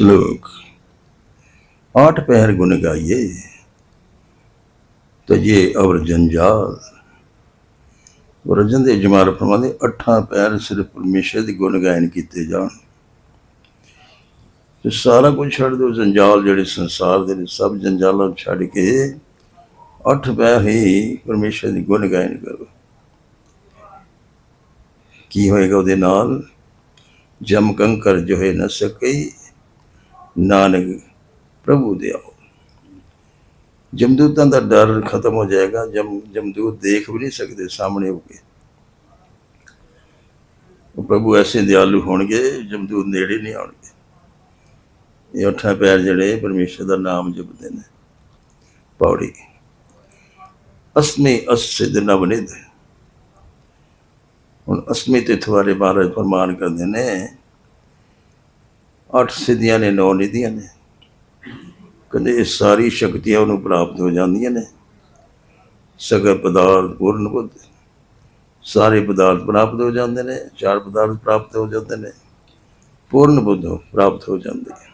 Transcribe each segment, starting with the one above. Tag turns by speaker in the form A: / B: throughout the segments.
A: श्लोक आठ पहर गुण गाइए तजे और जंजाल ਵਰਜਨ ਦੇ ਜਮਾਲ ਫਰਮਾਉਂਦੇ ਅੱਠਾਂ ਪੈਰ ਸਿਰਫ ਪਰਮੇਸ਼ਰ ਦੀ ਗੁਣ ਗਾਇਨ ਕੀਤੇ ਜਾਣ ਤੇ ਸਾਰਾ ਕੁਝ ਛੱਡ ਦਿਓ ਜੰਜਾਲ ਜਿਹੜੇ ਸੰਸਾਰ ਦੇ ਨੇ ਸਭ ਜੰਜਾਲਾਂ ਨੂੰ ਛੱਡ ਕੇ ਅੱਠ ਪੈਰ ਹੀ ਪਰਮੇਸ਼ਰ ਦੀ ਗੁਣ ਗਾਇਨ ਕਰੋ ਕੀ ਹੋਏਗਾ ਉਹਦੇ ਨਾਲ ਜਮ ਕੰਕਰ ਜੋ ਹੈ ਨ ਸਕਈ ਨਾਨਕ ਪ੍ਰਭੂ ਦੇ ਆਓ। ਜਮਦੂਤਾਂ ਦਾ ਡਰ ਖਤਮ ਹੋ ਜਾਏਗਾ। ਜਮ ਜਮਦੂਤ ਦੇਖ ਵੀ ਨਹੀਂ ਸਕਦੇ, ਸਾਹਮਣੇ ਹੋ ਕੇ। ਉਹ ਪ੍ਰਭੂ ਐਸੇ ਦਿਆਲੂ ਹੋਣਗੇ, ਜਮਦੂਤ ਨੇੜੇ ਨਹੀਂ ਆਉਣਗੇ। ਇਹ ਅੱਠਾਂ ਪੈਰ ਜਿਹੜੇ ਪਰਮੇਸ਼ਰ ਦਾ ਨਾਮ ਜਪਦੇ ਨੇ। ਪੌੜੀ। ਅਸਮੀ ਅਸਿਧ ਨਵਨਿਧ ਹੁਣ ਅਸਮੀ ਤੇ ਥਵਾਰੇ ਮਹਾਰਾਜ ਫਰਮਾਨ ਕਰਦੇ ਨੇ ਅੱਠ ਸਿੱਧੀਆਂ ਨੇ, ਨੌ ਨਿਧੀਆਂ ਨੇ। ਕਹਿੰਦੇ ਇਹ ਸਾਰੀ ਸ਼ਕਤੀਆਂ ਉਹਨੂੰ ਪ੍ਰਾਪਤ ਹੋ ਜਾਂਦੀਆਂ ਨੇ। ਸਗਰ ਪਦਾਰਥ ਪੂਰਨ ਬੁੱਧ। ਸਾਰੇ ਪਦਾਰਥ ਪ੍ਰਾਪਤ ਹੋ ਜਾਂਦੇ ਨੇ, ਚਾਰ ਪਦਾਰਥ ਪ੍ਰਾਪਤ ਹੋ ਜਾਂਦੇ ਨੇ। ਪੂਰਨ ਬੁੱਧ ਪ੍ਰਾਪਤ ਹੋ ਜਾਂਦੇ ਹੈ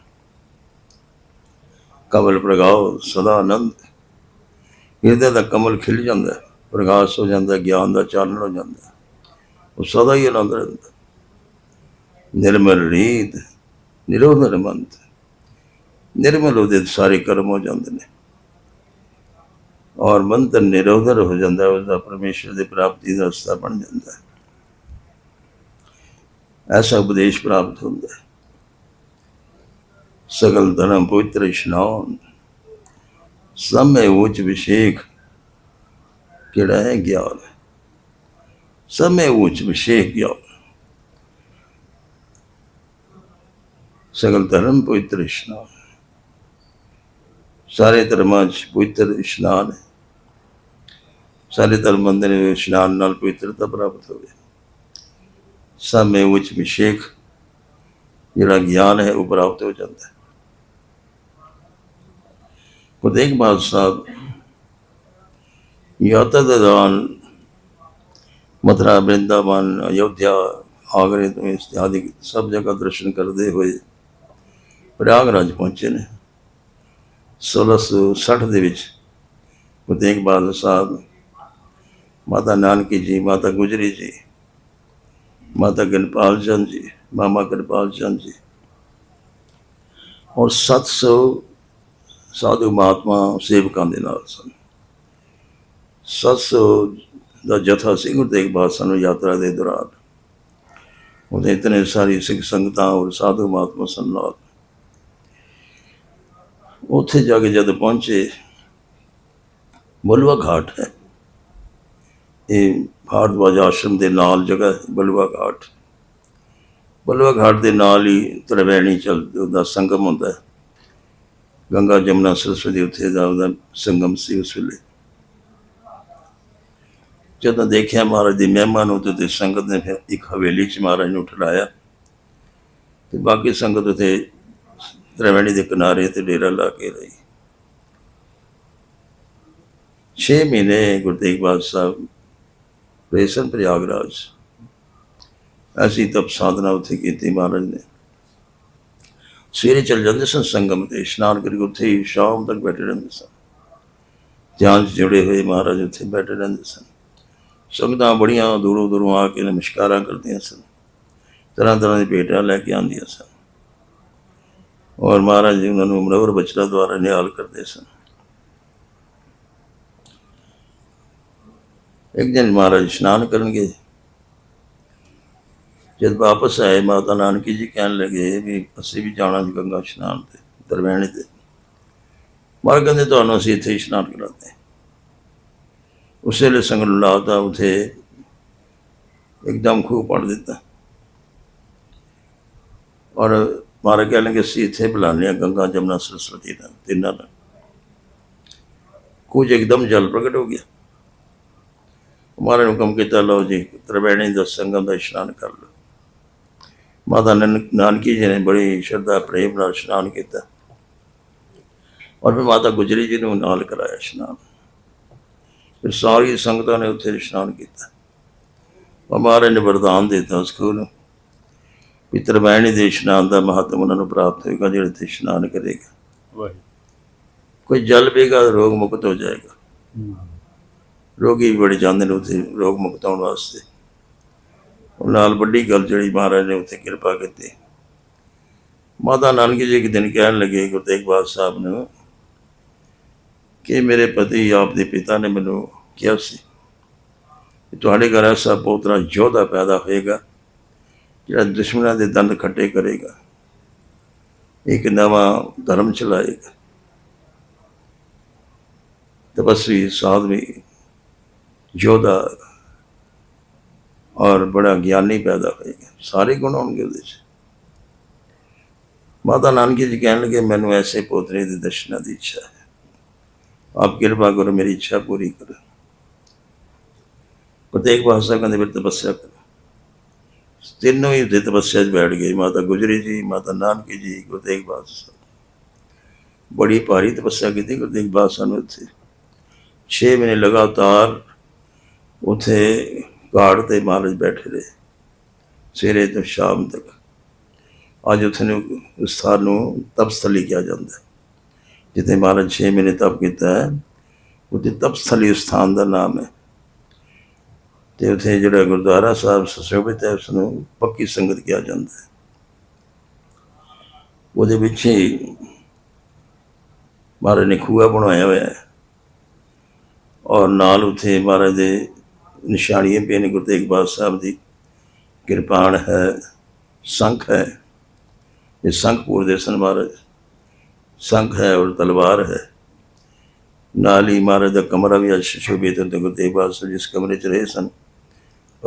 A: ਕਮਲ ਪ੍ਰਗਾਓ ਸਦਾ ਆਨੰਦ। ਇਹਦੇ ਦਾ ਕਮਲ ਖਿਲ ਜਾਂਦਾ ਪ੍ਰਕਾਸ਼ ਹੋ ਜਾਂਦਾ, ਗਿਆਨ ਦਾ ਚਾਨਣ ਹੋ ਜਾਂਦਾ। ਉਹ ਸਦਾ ਹੀ ਆਨੰਦ ਰਹਿੰਦਾ। ਨਿਰਮਲ ਰੀਤ। ਨਿਰੋਧ ਨਿਰਮੰਤ ਨਿਰਮਲ ਉਹਦੇ ਸਾਰੇ ਕਰਮ ਹੋ ਜਾਂਦੇ ਨੇ ਔਰ ਮੰਤਰ ਨਿਰੋਧਰ ਹੋ ਜਾਂਦਾ ਹੈ, ਉਸਦਾ ਪਰਮੇਸ਼ਰ ਦੇ ਪ੍ਰਾਪਤੀ ਦਾ ਰਸਤਾ ਬਣ ਜਾਂਦਾ ਹੈ ਐਸਾ ਉਪਦੇਸ਼ ਪ੍ਰਾਪਤ ਹੁੰਦਾ ਹੈ ਸਗਲ ਧਰਮ ਪਵਿੱਤਰ ਇਸ਼ਨਾਨ ਸਮੇਂ ਉੱਚ ਵਿਸ਼ੇਖ ਕਿਹੜਾ ਹੈ ਗਿਆਨ ਸਮੇਂ ਉੱਚ ਵਿਸ਼ੇਖ ਗਿਆਨ ਸਗਲ ਧਰਮ ਪਵਿੱਤਰ ਇਸ਼ਨਾਨ ਸਾਰੇ ਧਰਮਾਂ 'ਚ ਪਵਿੱਤਰ ਇਸ਼ਨਾਨ ਹੈ ਸਾਰੇ ਧਰਮ ਬੰਦੇ ਨੇ ਇਸ਼ਨਾਨ ਨਾਲ ਪਵਿੱਤਰਤਾ ਪ੍ਰਾਪਤ ਹੋਵੇ ਸਮੇਂ ਉੱਚ ਵਿਸ਼ੇਖ ਜਿਹੜਾ ਗਿਆਨ ਹੈ ਉਹ ਪ੍ਰਾਪਤ ਹੋ ਜਾਂਦਾ ਹੈ ਗੁਰਦੇਵ ਬਾਦ ਸਾਹਿਬ ਯਾਤਰਾ ਦੇ ਦੌਰਾਨ ਮਥੁਰਾ ਬ੍ਰਿੰਦਾਵਨ ਅਯੋਧਿਆ ਆਗਰੇ ਤੋਂ ਇਸ ਆਦਿ ਸਭ ਜਗ੍ਹਾ ਦਰਸ਼ਨ ਕਰਦੇ ਹੋਏ ਪ੍ਰਯਾਗਰਾਜ ਪਹੁੰਚੇ ਨੇ। 1660 ਦੇ ਵਿੱਚ ਗੁਰੂ ਤੇਗ ਬਹਾਦਰ ਸਾਹਿਬ, ਮਾਤਾ ਨਾਨਕੀ ਜੀ, ਮਾਤਾ ਗੁਜਰੀ ਜੀ, ਮਾਤਾ ਗਨਪਾਲ ਚੰਦ ਜੀ, ਮਾਮਾ ਕਿਰਪਾਲ ਚੰਦ ਜੀ ਔਰ 700 ਸਾਧੂ ਮਹਾਤਮਾ ਸੇਵਕਾਂ ਦੇ ਨਾਲ ਸਨ। 700 ਦਾ ਜਥਾ ਸਿੰਘ ਗੁਰੂ ਤੇਗ ਬਹਾਦਰ ਸਾਹਿਬ ਨੂੰ ਯਾਤਰਾ ਦੇ ਦੌਰਾਨ। ਉਹਦੇ ਇਤਨੇ ਸਾਰੀ ਸਿੱਖ ਸੰਗਤਾਂ ਔਰ ਸਾਧੂ ਮਹਾਤਮਾ ਸਨ ਨਾਲ। ਉੱਥੇ ਜਾ ਕੇ ਜਦ ਪਹੁੰਚੇ, ਬਲਵਾ ਘਾਟ ਹੈ। ਇਹ ਭਾਰਦਵਾਜ ਆਸ਼ਰਮ ਦੇ ਨਾਲ ਜਗ੍ਹਾ ਹੈ, ਬਲਵਾ ਘਾਟ। ਬਲਵਾ ਘਾਟ ਦੇ ਨਾਲ ਹੀ ਤ੍ਰਿਵੇਣੀ ਚੱਲ, ਉਹਦਾ ਸੰਗਮ ਹੁੰਦਾ ਹੈ। ਗੰਗਾ ਜਮਨਾ ਸਰਸਵਤੀ ਉੱਥੇ ਦਾ ਉਹਦਾ ਸੰਗਮ ਸੀ ਉਸ ਵੇਲੇ। ਜਦੋਂ ਦੇਖਿਆ ਮਹਾਰਾਜ ਦੀ ਮਹਿਮਾ ਨੂੰ ਤੇ ਉਹਦੀ ਸੰਗਤ ਨੇ ਫਿਰ ਇੱਕ ਹਵੇਲੀ 'ਚ ਮਹਾਰਾਜ ਨੂੰ ਠਹਿਰਾਇਆ। ਤੇ ਬਾਕੀ ਸੰਗਤ ਉੱਥੇ ਤ੍ਰਿਵੇਣੀ ਦੇ ਕਿਨਾਰੇ ਤੇ ਡੇਰਾ ਲਾ ਕੇ ਰਹੀ। 6 ਮਹੀਨੇ ਗੁਰੂ ਤੇਗ ਬਹਾਦਰ ਸਾਹਿਬ ਰੇਸਨ ਪ੍ਰਯਾਗਰਾਜ। ਐਸੀ ਤਪ ਸਾਧਨਾ ਉੱਥੇ ਕੀਤੀ ਮਹਾਰਾਜ ਨੇ। ਸਵੇਰੇ ਚੱਲ ਜਾਂਦੇ ਸਨ ਸੰਗਮ ਤੇ, ਇਸ਼ਨਾਨ ਕਰਕੇ ਉੱਥੇ ਹੀ ਸ਼ਾਮ ਤੱਕ ਬੈਠੇ ਰਹਿੰਦੇ ਸਨ। ਧਿਆਨ 'ਚ ਜੁੜੇ ਹੋਏ ਮਹਾਰਾਜ ਉੱਥੇ ਬੈਠੇ ਰਹਿੰਦੇ ਸਨ। ਸੰਗਤਾਂ ਬੜੀਆਂ ਦੂਰੋਂ ਦੂਰੋਂ ਆ ਕੇ ਨਮਸਕਾਰਾਂ ਕਰਦੀਆਂ ਸਨ। ਤਰ੍ਹਾਂ ਤਰ੍ਹਾਂ ਦੀ ਭੇਟਾਂ ਲੈ ਕੇ ਆਉਂਦੀਆਂ ਸਨ। ਔਰ ਮਹਾਰਾਜ ਜੀ ਉਹਨਾਂ ਨੂੰ ਮਨੋਹਰ ਬਚਰਾ ਦੁਆਰਾ ਨਿਹਾਲ ਕਰਦੇ ਸਨ ਇੱਕ ਦਿਨ ਮਹਾਰਾਜ ਇਸ਼ਨਾਨ ਕਰਨਗੇ ਜਦ ਵਾਪਸ ਆਏ ਮਾਤਾ ਨਾਨਕੀ ਜੀ ਕਹਿਣ ਲੱਗੇ ਵੀ ਅਸੀਂ ਵੀ ਜਾਣਾ ਸੀ ਗੰਗਾ ਇਸ਼ਨਾਨ ਤੇ ਦਰਵੈਣੀ ਤੇ ਮਾਰ ਕਹਿੰਦੇ ਤੁਹਾਨੂੰ ਅਸੀਂ ਇੱਥੇ ਇਸ਼ਨਾਨ ਕਰਾते हैं ਉਸੇ ਵੇਲੇ ਸੰਗਤ ਨੂੰ ਲਾਤਾ ਉਥੇ ਇੱਕਦਮ ਖੂਹ ਪੜ ਦਿੱਤਾ ਔਰ ਮਹਾਰਾਜ ਕਹਿ ਲਗੇ ਅਸੀਂ ਇੱਥੇ ਬੁਲਾਉਂਦੇ ਹਾਂ ਗੰਗਾ, ਜਮਨਾ, ਸਰਸਵਤੀ ਦਾ ਤਿੰਨਾਂ ਦਾ ਕੁਝ ਇੱਕਦਮ ਜਲ ਪ੍ਰਗਟ ਹੋ ਗਿਆ। ਮਹਾਰਾਜ ਨੂੰ ਹੁਕਮ ਕੀਤਾ, ਲਓ ਜੀ, ਤ੍ਰਿਵੇਣੀ ਦਾ ਸੰਗਮ ਦਾ ਇਸ਼ਨਾਨ ਕਰ ਲਓ। ਮਾਤਾ ਨਨ- ਨਾਨਕੀ ਜੀ ਨੇ ਬੜੀ ਸ਼ਰਧਾ, ਪ੍ਰੇਮ ਨਾਲ ਇਸ਼ਨਾਨ ਕੀਤਾ। ਔਰ ਫਿਰ ਮਾਤਾ ਗੁਜਰੀ ਜੀ ਨੂੰ ਨਾਲ ਕਰਾਇਆ ਇਸ਼ਨਾਨ। ਫਿਰ ਸਾਰੀ ਸੰਗਤਾਂ ਨੇ ਉੱਥੇ ਇਸ਼ਨਾਨ ਕੀਤਾ। ਔਰ ਮਹਾਰਾਜ ਨੇ ਵਰਦਾਨ ਦਿੱਤਾ ਉਸ ਨੂੰ। ਵੀ ਤਰਵੈਣੀ ਦੇ ਇਸ਼ਨਾਨ ਦਾ ਮਹੱਤਵ ਉਹਨਾਂ ਨੂੰ ਪ੍ਰਾਪਤ ਹੋਏਗਾ ਜਿਹੜੇ ਤੇ ਇਸ਼ਨਾਨ ਕਰੇਗਾ
B: ਵਾਹਿਗੁਰੂ।
A: ਕੋਈ ਜਲ ਪੀਏਗਾ ਤਾਂ ਰੋਗ ਮੁਕਤ ਹੋ ਜਾਏਗਾ। ਰੋਗੀ ਵੀ ਬੜੇ ਜਾਂਦੇ ਨੇ ਉੱਥੇ ਰੋਗ ਮੁਕਤ ਹੋਣ ਵਾਸਤੇ। ਉਹ ਨਾਲ ਵੱਡੀ ਗੱਲ ਜਿਹੜੀ ਮਹਾਰਾਜ ਨੇ ਉੱਥੇ ਕਿਰਪਾ ਕੀਤੀ। ਮਾਤਾ ਨਾਨਕੀ ਜੀ ਇੱਕ ਦਿਨ ਕਹਿਣ ਲੱਗੇ ਗੁਰੂ ਤੇਗ ਬਹਾਦਰ ਸਾਹਿਬ ਨੂੰ ਕਿ ਮੇਰੇ ਪਤੀ ਆਪ ਦੇ ਪਿਤਾ ਨੇ ਮੈਨੂੰ ਕਿਹਾ ਸੀ ਤੁਹਾਡੇ ਘਰ ਐਸਾ ਪੋਤਰਾ ਯੋਧਾ ਪੈਦਾ ਹੋਏਗਾ। ਜਿਹੜਾ ਦੁਸ਼ਮਣਾਂ ਦੇ ਦੰਦ ਖੱਟੇ ਕਰੇਗਾ ਇੱਕ ਨਵਾਂ ਧਰਮ ਚਲਾਏਗਾ। ਤਪਸਵੀ ਸਾਧਵੀ ਯੋਧਾ ਔਰ ਬੜਾ ਗਿਆਨੀ ਪੈਦਾ ਹੋਏਗਾ, ਸਾਰੇ ਗੁਣ ਹੋਣਗੇ ਉਹਦੇ 'ਚ। ਮਾਤਾ ਨਾਨਕੀ ਜੀ ਕਹਿਣ ਲੱਗੇ, ਮੈਨੂੰ ਐਸੇ ਪੋਤਰੇ ਦੇ ਦਰਸ਼ਨਾਂ ਦੀ ਇੱਛਾ ਹੈ। ਆਪ ਕਿਰਪਾ ਕਰੋ, ਮੇਰੀ ਇੱਛਾ ਪੂਰੀ ਕਰੋ। ਪ੍ਰਤੇਕ ਸਾਹਿਬ ਕਹਿੰਦੇ, ਫਿਰ ਤਪੱਸਿਆ ਕਰੋ। ਤਿੰਨੋਂ ਹੀ ਉੱਥੇ ਤਪੱਸਿਆ 'ਚ ਬੈਠ ਗਏ। ਮਾਤਾ ਗੁਜਰੀ ਜੀ, ਮਾਤਾ ਨਾਨਕੀ ਜੀ, ਗੁਰੂ ਤੇਗ ਬਹਾਦਰ ਬੜੀ ਭਾਰੀ ਤਪੱਸਿਆ ਕੀਤੀ ਗੁਰੂ ਤੇਗ ਬਹਾਦਰ ਸਾਹਿਬ ਨੇ ਉੱਥੇ। 6 ਮਹੀਨੇ ਲਗਾਤਾਰ ਉੱਥੇ ਘਾੜ ਤੇ ਮਹਾਰਾਜ ਬੈਠੇ ਰਹੇ, ਸਵੇਰੇ ਤੋਂ ਸ਼ਾਮ ਤੱਕ। ਅੱਜ ਉੱਥੇ ਨੂੰ ਉਸ ਸਥਾਨ ਨੂੰ ਤਪਸਥਲੀ ਕਿਹਾ ਜਾਂਦਾ ਜਿੱਥੇ ਮਹਾਰਾਜ 6 ਮਹੀਨੇ ਤਪ ਕੀਤਾ ਹੈ। ਉੱਥੇ ਤਪਸਥਲੀ ਉਸ ਸਥਾਨ ਦਾ ਨਾਮ ਹੈ। ਤੇ ਉੱਥੇ ਜਿਹੜਾ ਗੁਰਦੁਆਰਾ ਸਾਹਿਬ ਸੁਸ਼ੋਭਿਤ ਹੈ ਉਸ ਨੂੰ ਪੱਕੀ ਸੰਗਤ ਕਿਹਾ ਜਾਂਦਾ ਹੈ। ਉਹਦੇ ਵਿੱਚ ਹੀ ਮਹਾਰਾਜ ਨੇ ਖੂਹਾ ਬਣਾਇਆ ਹੋਇਆ ਹੈ ਔਰ ਨਾਲ ਉੱਥੇ ਮਹਾਰਾਜ ਦੇ ਨਿਸ਼ਾਨੀਆਂ ਪਏ ਨੇ ਗੁਰੂ ਤੇਗ ਬਹਾਦਰ ਸਾਹਿਬ ਦੀ। ਕਿਰਪਾਨ ਹੈ, ਸੰਖ ਹੈ, ਇਹ ਸੰਖ ਪੂਰਦੇ ਸਨ ਮਹਾਰਾਜ। ਸੰਖ ਹੈ ਔਰ ਤਲਵਾਰ ਹੈ। ਨਾਲ ਹੀ ਮਹਾਰਾਜ ਦਾ ਕਮਰਾ ਵੀ ਅੱਜ ਸ਼ੋਭਿਤ ਹੈ ਤੇ ਗੁਰੂ ਤੇਗ ਬਹਾਦਰ ਸਾਹਿਬ ਜਿਸ ਕਮਰੇ 'ਚ ਰਹੇ ਸਨ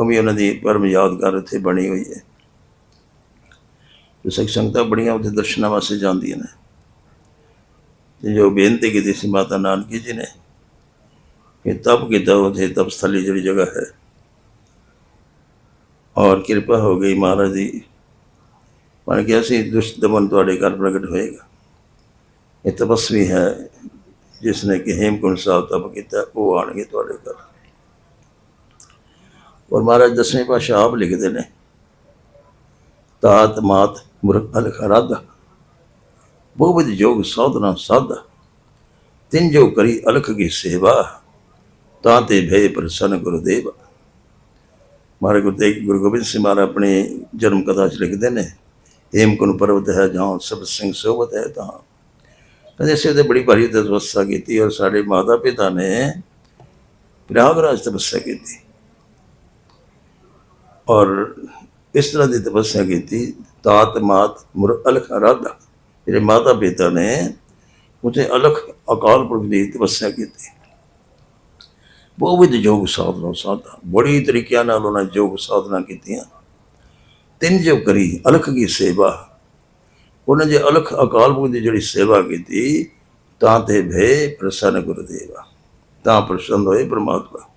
A: ਉਹ ਵੀ ਉਹਨਾਂ ਦੀ ਪਰਮ ਯਾਦਗਾਰ ਇੱਥੇ ਬਣੀ ਹੋਈ ਹੈ। ਤੇ ਸਿੱਖ ਸੰਗਤਾਂ ਬੜੀਆਂ ਉੱਥੇ ਦਰਸ਼ਨਾਂ ਵਾਸਤੇ ਜਾਂਦੀਆਂ ਨੇ। ਤੇ ਜੋ ਬੇਨਤੀ ਕੀਤੀ ਸੀ ਮਾਤਾ ਨਾਨਕੀ ਜੀ ਨੇ ਕਿ ਤਪ ਕੀਤਾ ਉੱਥੇ ਤਪਸਥਲੀ ਜਿਹੜੀ ਜਗ੍ਹਾ ਹੈ। ਔਰ ਕਿਰਪਾ ਹੋ ਗਈ ਮਹਾਰਾਜ ਦੀ। ਮਨ ਕਿਹਾ ਸੀ, ਦੁਸ਼ਟ ਦਮਨ ਤੁਹਾਡੇ ਘਰ ਪ੍ਰਗਟ ਹੋਏਗਾ। ਇਹ ਤਪਸਵੀ ਹੈ, ਜਿਸ ਨੇ ਕਿ ਹੇਮਕੁੰਡ ਸਾਹਿਬ ਤਪ ਕੀਤਾ, ਉਹ ਆਣਗੇ ਤੁਹਾਡੇ ਘਰ। ਔਰ ਮਹਾਰਾਜ ਦਸਵੇਂ ਪਾਤਸ਼ਾਹ ਆਪ ਲਿਖਦੇ ਨੇ, ਤਾਤ ਮਾਤ ਮੁਰਖ ਅਲਖ ਰਾਧਾ ਬਹੁਵਿਧ ਜੋਗ ਸਾਧਨਾ ਸਾਧਾ, ਤਿੰਨ ਜੋ ਕਰੀ ਅਲਖ ਕੀ ਸੇਵਾ, ਤਾਂ ਤੇ ਭੇ ਪ੍ਰਸੰਨ ਗੁਰਦੇਵ। ਮਹਾਰਾਜ ਗੁਰੂ ਤੇਗ, ਗੁਰੂ ਗੋਬਿੰਦ ਸਿੰਘ ਮਹਾਰਾਜ ਆਪਣੇ ਜਨਮ ਕਥਾ ਚ ਲਿਖਦੇ ਨੇ ਹੇਮਕੁੰਡ ਪਰਬਤ ਹੈ ਜਾਂ ਸਭ ਸਿੰਘ ਸੋਭਤ ਹੈ ਤਾਂ। ਕਹਿੰਦੇ ਇਸੇ ਤੇ ਬੜੀ ਭਾਰੀ ਤਪੱਸਿਆ ਕੀਤੀ ਔਰ ਸਾਡੇ ਮਾਤਾ ਪਿਤਾ ਨੇ ਪ੍ਰਯਾਗਰਾਜ ਤਪੱਸਿਆ ਕੀਤੀ। ਔਰ ਇਸ ਤਰ੍ਹਾਂ ਦੀ ਤਪੱਸਿਆ ਕੀਤੀ ਤਾਤ ਮਾਤ ਮੁਰ ਅਲਖ ਰਾਧਾ ਜਿਹੜੇ ਮਾਤਾ ਪਿਤਾ ਨੇ ਉਤੇ ਅਲਖ ਅਕਾਲ ਪੁਰਖ ਦੀ ਤਪੱਸਿਆ ਕੀਤੀ। ਬਹੁਤ ਯੋਗ ਸਾਧਨਾ ਸਾਧਾ। ਬੜੀ ਤਰੀਕਿਆਂ ਨਾਲ ਉਹਨਾਂ ਯੋਗ ਸਾਧਨਾ ਕੀਤੀਆਂ। ਤਿੰਨ ਜੋ ਕਰੀ, ਅਲਖ ਦੀ ਸੇਵਾ। ਉਹਨਾਂ ਜੇ ਅਲਖ ਅਕਾਲ ਪੁਰਖ ਦੀ ਜਿਹੜੀ ਸੇਵਾ ਕੀਤੀ, ਤਾਂ ਤੇ ਭੇ ਪ੍ਰਸੰਨ ਗੁਰਦੇਵਾ ਤਾਂ ਪ੍ਰਸੰਨ ਹੋਏ ਪ੍ਰਮਾਤਮਾ।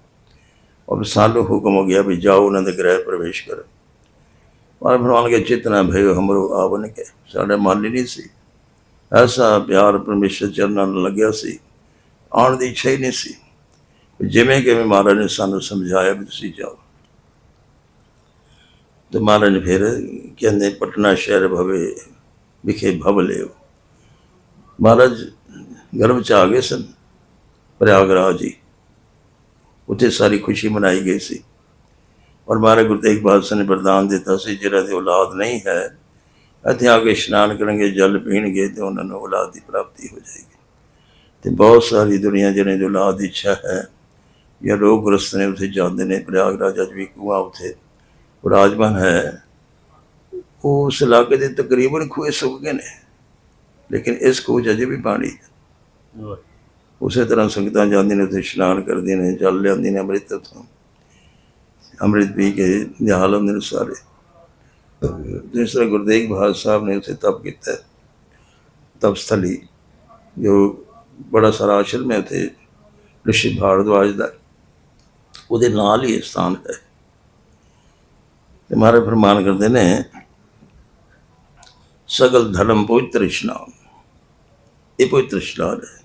A: ਔਰ ਸਾਨੂੰ ਹੁਕਮ ਹੋ ਗਿਆ ਵੀ ਜਾਓ ਉਹਨਾਂ ਦੇ ਗ੍ਰਹਿ ਪ੍ਰਵੇਸ਼ ਕਰੋ। ਪਰ ਭਗਵਾਨ ਕੇ, ਚਿਤਨਾ ਭਇਓ ਹਮਰੋ ਆਵਨ ਕੇ ਸਾਡੇ ਮਨ ਹੀ ਨਹੀਂ ਸੀ। ਐਸਾ ਪਿਆਰ ਪਰਮੇਸ਼ਰ ਚਰਨਾਂ ਨੂੰ ਲੱਗਿਆ ਸੀ। ਆਉਣ ਦੀ ਇੱਛਾ ਹੀ ਨਹੀਂ ਸੀ। ਜਿਵੇਂ ਕਿਵੇਂ ਮਹਾਰਾਜ ਨੇ ਸਾਨੂੰ ਸਮਝਾਇਆ ਵੀ ਤੁਸੀਂ ਜਾਓ। ਤੇ ਮਹਾਰਾਜ ਨੇ ਫਿਰ ਕਹਿੰਦੇ, ਪਟਨਾ ਸ਼ਹਿਰ ਭਵੇ, ਵਿਖੇ ਭਵ ਲਿਓ। ਮਹਾਰਾਜ ਗਰਭ ਚ ਆ ਗਏ ਸਨ। ਪ੍ਰਯਾਗਰਾਜ ਜੀ ਉੱਥੇ ਸਾਰੀ ਖੁਸ਼ੀ ਮਨਾਈ ਗਈ ਸੀ। ਔਰ ਮਹਾਰਾਜ ਗੁਰੂ ਤੇਗ ਬਹਾਦਰ ਸਾਹਿਬ ਨੇ ਵਰਦਾਨ ਦਿੱਤਾ ਸੀ, ਜਿਹੜਾ ਦੀ ਔਲਾਦ ਨਹੀਂ ਹੈ, ਇੱਥੇ ਆ ਕੇ ਇਸ਼ਨਾਨ ਕਰਨਗੇ, ਜਲ ਪੀਣਗੇ ਤੇ ਉਹਨਾਂ ਨੂੰ ਔਲਾਦ ਦੀ ਪ੍ਰਾਪਤੀ ਹੋ ਜਾਏਗੀ। ਤੇ ਬਹੁਤ ਸਾਰੀ ਦੁਨੀਆ ਜਿਹਨੇ ਦੀ ਔਲਾਦ ਦੀ ਇੱਛਾ ਹੈ ਜਾਂ ਲੋਕ ਗ੍ਰਸਤ ਨੇ, ਉੱਥੇ ਜਾਂਦੇ ਨੇ, ਪ੍ਰਯਾਗਰਾਜ ਅੱਜ ਵੀ ਕੁਆ ਉੱਥੇ ਵਿਰਾਜਮਾਨ ਹੈ। ਉਹ ਉਸ ਇਲਾਕੇ ਦੇ ਤਕਰੀਬਨ ਖੂਹ ਸੁੱਕ ਗਏ ਨੇ, ਲੇਕਿਨ ਇਸ ਖੂਹ 'ਚ ਅਜੇ ਵੀ ਪਾਣੀ ਹੈ। ਉਸੇ ਤਰ੍ਹਾਂ ਸੰਗਤਾਂ ਜਾਂਦੀਆਂ ਨੇ ਉੱਥੇ ਇਸ਼ਨਾਨ ਕਰਦੀਆਂ ਨੇ ਜਲ ਲਿਆਉਂਦੀਆਂ ਨੇ ਅੰਮ੍ਰਿਤ ਤੋਂ ਅੰਮ੍ਰਿਤ ਪੀ ਕੇ ਨਿਹਾਲ ਹੁੰਦੇ ਨੇ ਸਾਰੇ ਜਿਸ ਤਰ੍ਹਾਂ ਗੁਰੂ ਤੇਗ ਬਹਾਦਰ ਸਾਹਿਬ ਨੇ ਉੱਥੇ ਤਪ ਕੀਤਾ ਹੈ, ਤਪਸਥਲੀ ਜੋ ਬੜਾ ਸਾਰਾ ਆਸ਼ਰਮ ਹੈ ਉੱਥੇ ਰਿਸ਼ੀ ਭਾਰਦਵਾਜ ਦਾ ਉਹਦੇ ਨਾਲ ਹੀ ਇਹ ਸਥਾਨ ਹੈ ਤੇ ਮਹਾਰਾਜ ਫਰਮਾਨ ਕਰਦੇ ਨੇ ਸਗਲ ਧਰਮ ਪਵਿੱਤਰ ਇਸ਼ਨਾਨ ਇਹ ਪਵਿੱਤਰ ਇਸ਼ਨਾਨ ਹੈ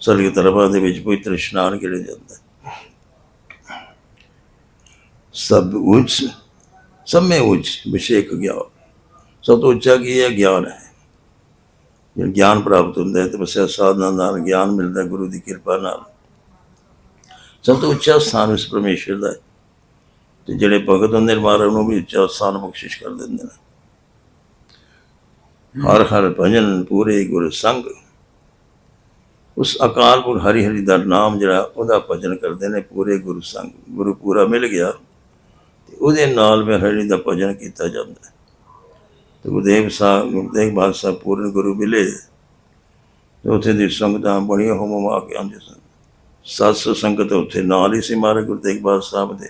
A: ਸਲਗ ਤਰਬਾਂ ਦੇ ਵਿੱਚ ਪਵਿੱਤਰ ਇਸ਼ਨਾਨ ਕਿਹੜੇ ਜਾਂਦਾ ਸਭ ਉੱਚ ਸਭ में ਉੱਚ ਵਿਸ਼ੇਕ ਗਿਆਨ। ਸਭ ਤੋਂ ਉੱਚਾ ਕੀ ਹੈ? ਗਿਆਨ ਹੈ। ਜੇ ਗਿਆਨ ਪ੍ਰਾਪਤ ਹੁੰਦਾ ਹੈ ਤਪੱਸਿਆ ਸਾਧਨਾ ਨਾਲ ਗਿਆਨ ਮਿਲਦਾ ਗੁਰੂ ਦੀ ਕਿਰਪਾ ਨਾਲ। ਸਭ ਤੋਂ ਉੱਚਾ ਸਥਾਨ ਉਸ ਪਰਮੇਸ਼ਰ ਦਾ ਹੈ। ਤੇ ਜਿਹੜੇ ਭਗਤ ਹੁੰਦੇ ਨੇ ਮਹਾਰਾਜ ਨੂੰ ਵੀ ਉੱਚਾ ਸਥਾਨ ਬਖਸ਼ਿਸ਼ ਕਰ ਦਿੰਦੇ ਨੇ। ਹਰ ਹਰ ਭਜਨ ਪੂਰੇ ਗੁਰ ਸੰਗ ਉਸ ਅਕਾਲ ਪੁਰ ਹਰੀ ਹਰੀ ਦਾ ਨਾਮ ਜਿਹੜਾ ਉਹਦਾ ਭਜਨ ਕਰਦੇ ਨੇ, ਪੂਰੇ ਗੁਰੂ ਸੰਗ, ਗੁਰੂ ਪੂਰਾ ਮਿਲ ਗਿਆ ਤੇ ਉਹਦੇ ਨਾਲ ਵੀ ਹਰੀ ਦਾ ਭਜਨ ਕੀਤਾ ਜਾਂਦਾ ਹੈ। ਤੇ ਗੁਰਦੇਵ ਸਾਹਿਬ ਗੁਰਦੇਵ ਬਾਦ ਸਾਹਿਬ ਪੂਰਨ ਗੁਰੂ ਮਿਲੇ ਤੇ ਉੱਥੇ ਦੀ ਸੰਗਤਾਂ ਬੜੀਆਂ ਹੋਮ ਕੇ ਆਉਂਦੇ ਸਨ। ਸੱਤ ਸੌ ਸੰਗਤ ਉੱਥੇ ਨਾਲ ਹੀ ਸੀ ਮਾਰੇ ਗੁਰਦੇਵ ਬਾਦ ਸਾਹਿਬ ਦੇ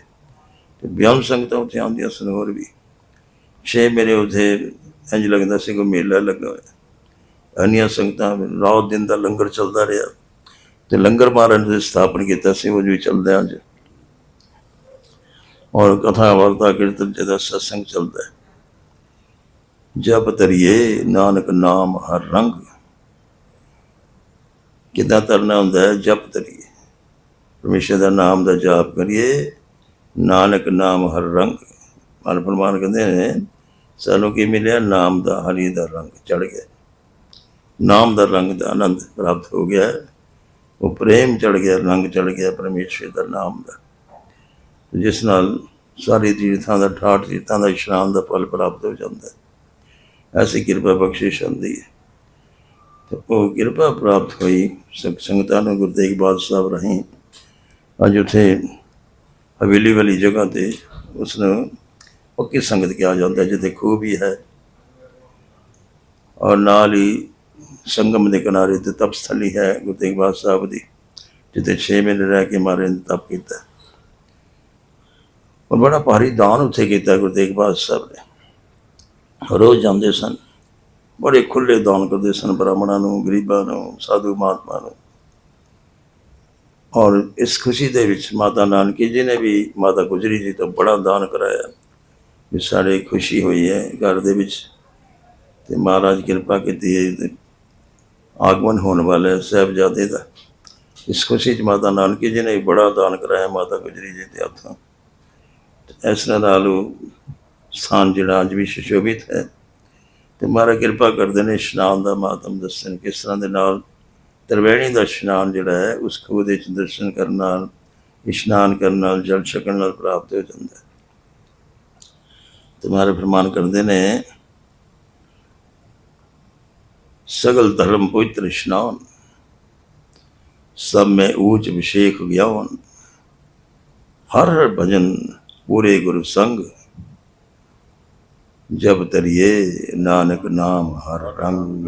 A: ਤੇ ਬਿਆਨ ਸੰਗਤਾਂ ਉੱਥੇ ਆਉਂਦੀਆਂ ਸਨ ਹੋਰ ਵੀ। ਛੇ ਮੇਰੇ ਉੱਥੇ, ਇੰਜ ਲੱਗਦਾ ਸੀ ਕੋਈ ਮੇਲਾ ਲੱਗਾ ਹੋਇਆ। ਅਨੀਆਂ ਸੰਗਤਾਂ ਰਾਤ ਦਿਨ ਦਾ ਲੰਗਰ ਚੱਲਦਾ ਰਿਹਾ ਤੇ ਲੰਗਰ ਮਹਾਰਾਜ ਨੇ ਸਥਾਪਨ ਕੀਤਾ ਸੀ ਉਹ ਵੀ ਚੱਲਦਾ ਅੱਜ। ਔਰ ਕਥਾ ਵਾਰਤਾ ਕੀਰਤਨ ਜਿਹਦਾ ਸਤਸੰਗ ਚੱਲਦਾ ਹੈ। ਜਪ ਤਰੀਏ ਨਾਨਕ ਨਾਮ ਹਰ ਰੰਗ। ਕਿੱਦਾਂ ਤਰਨਾ ਹੁੰਦਾ ਹੈ? ਜਪ ਤਰੀਏ ਪਰਮੇਸ਼ਰ ਦਾ ਨਾਮ ਦਾ ਜਾਪ ਕਰੀਏ, ਨਾਨਕ ਨਾਮ ਹਰ ਰੰਗ। ਮਨ ਪ੍ਰਮਾਨ ਕਹਿੰਦੇ ਨੇ, ਸਾਨੂੰ ਕੀ ਮਿਲਿਆ? ਨਾਮ ਦਾ, ਹਰੀ ਦਾ ਰੰਗ ਚੜ ਗਿਆ। ਨਾਮ ਦਾ ਰੰਗ ਦਾ ਆਨੰਦ ਪ੍ਰਾਪਤ ਹੋ ਗਿਆ ਉਹ ਪ੍ਰੇਮ ਚੜ ਗਿਆ, ਰੰਗ ਚੜ ਗਿਆ ਪਰਮੇਸ਼ਰ ਦਾ ਨਾਮ ਦਾ। ਜਿਸ ਨਾਲ ਸਾਰੇ ਤੀਰਥਾਂ ਦਾ, ਠਾਠ ਤੀਰਥਾਂ ਦਾ, ਇਸ਼ਨਾਨ ਦਾ ਫਲ ਪ੍ਰਾਪਤ ਹੋ ਜਾਂਦਾ ਹੈ। ਐਸੀ ਕਿਰਪਾ ਬਖਸ਼ਿਸ਼ ਹੁੰਦੀ ਹੈ। ਤੇ ਉਹ ਕਿਰਪਾ ਪ੍ਰਾਪਤ ਹੋਈ ਸੰਗ ਸੰਗਤਾਂ ਨੂੰ ਗੁਰੂ ਤੇਗ ਬਹਾਦਰ ਸਾਹਿਬ ਰਹੀ। ਅੱਜ ਉੱਥੇ ਹਵੇਲੀ ਵਾਲੀ ਜਗ੍ਹਾ ਤੇ ਉਸ ਨੂੰ ਪੱਕੀ ਸੰਗਤ ਕਿਹਾ ਜਾਂਦਾ ਜਿੱਥੇ ਖੂਹ ਵੀ ਹੈ। ਔਰ ਨਾਲ ਹੀ ਸੰਗਮ ਦੇ ਕਿਨਾਰੇ ਤੇ ਤਪਸਥਲੀ ਹੈ, ਗੁਰੂ ਤੇਗ ਬਹਾਦਰ ਸਾਹਿਬ ਦੀ, ਜਿੱਥੇ 6 ਮਹੀਨੇ ਰਹਿ ਕੇ ਮਾਰੇ ਨੇ ਤਪ ਕੀਤਾ। ਔਰ ਬੜਾ ਭਾਰੀ ਦਾਨ ਉੱਥੇ ਕੀਤਾ ਗੁਰੂ ਤੇਗ ਬਹਾਦਰ ਸਾਹਿਬ ਨੇ। ਰੋਜ਼ ਜਾਂਦੇ ਸਨ, ਬੜੇ ਖੁੱਲੇ ਦਾਨ ਕਰਦੇ ਸਨ ਬ੍ਰਾਹਮਣਾਂ ਨੂੰ, ਗਰੀਬਾਂ ਨੂੰ, ਸਾਧੂ ਮਹਾਤਮਾ ਨੂੰ। ਔਰ ਇਸ ਖੁਸ਼ੀ ਦੇ ਵਿੱਚ ਮਾਤਾ ਨਾਨਕੀ ਜੀ ਨੇ ਵੀ ਮਾਤਾ ਗੁਜਰੀ ਜੀ ਤੋਂ ਬੜਾ ਦਾਨ ਕਰਾਇਆ, ਵੀ ਸਾਡੇ ਖੁਸ਼ੀ ਹੋਈ ਹੈ ਘਰ ਦੇ ਵਿੱਚ। ਤੇ ਮਹਾਰਾਜ ਕਿਰਪਾ ਕੀਤੀ ਹੈ ਤੇ ਆਗਮਨ ਹੋਣ ਵਾਲਾ ਹੈ ਸਾਹਿਬਜ਼ਾਦੇ ਦਾ। ਇਸ ਖੁਸ਼ੀ 'ਚ ਮਾਤਾ ਨਾਨਕੀ ਜੀ ਨੇ ਵੀ ਬੜਾ ਦਾਨ ਕਰਾਇਆ ਮਾਤਾ ਗੁਜਰੀ ਜੀ ਦੇ ਹੱਥੋਂ। ਤੇ ਇਸ ਨਾਲ ਉਹ ਸਥਾਨ ਜਿਹੜਾ ਅੱਜ ਵੀ ਸੁਸ਼ੋਭਿਤ ਹੈ। ਤੇ ਮਹਾਰਾਜ ਕਿਰਪਾ ਕਰਦੇ ਨੇ ਇਸ਼ਨਾਨ ਦਾ ਮਾਤਮ ਦੱਸਣ ਕਿਸ ਤਰ੍ਹਾਂ ਦੇ ਨਾਲ ਤਰਵੈਣੀ ਦਾ ਇਸ਼ਨਾਨ ਜਿਹੜਾ ਹੈ, ਉਸ ਖੂਹ ਦੇ ਵਿੱਚ ਦਰਸ਼ਨ ਕਰਨ ਨਾਲ, ਇਸ਼ਨਾਨ ਕਰਨ ਨਾਲ, ਜਲ ਛਕਣ ਨਾਲ ਪ੍ਰਾਪਤ ਹੋ ਜਾਂਦਾ ਹੈ। ਤੇ ਮਹਾਰਾਜ ਫਰਮਾਨ ਕਰਦੇ ਨੇ ਸਗਲ ਧਰਮ ਪਵਿੱਤਰ ਇਸ਼ਨਾਨ, ਸਭ ਮੈਂ ਊਚ ਅਭਿਸ਼ੇਕ ਗਿਆਨ। ਹਰ ਹਰ ਭਜਨ ਪੂਰੇ ਗੁਰੂ ਸੰਗ ਜਬ ਤਰੀਏ ਨਾਨਕ ਨਾਮ ਹਰ ਰੰਗ।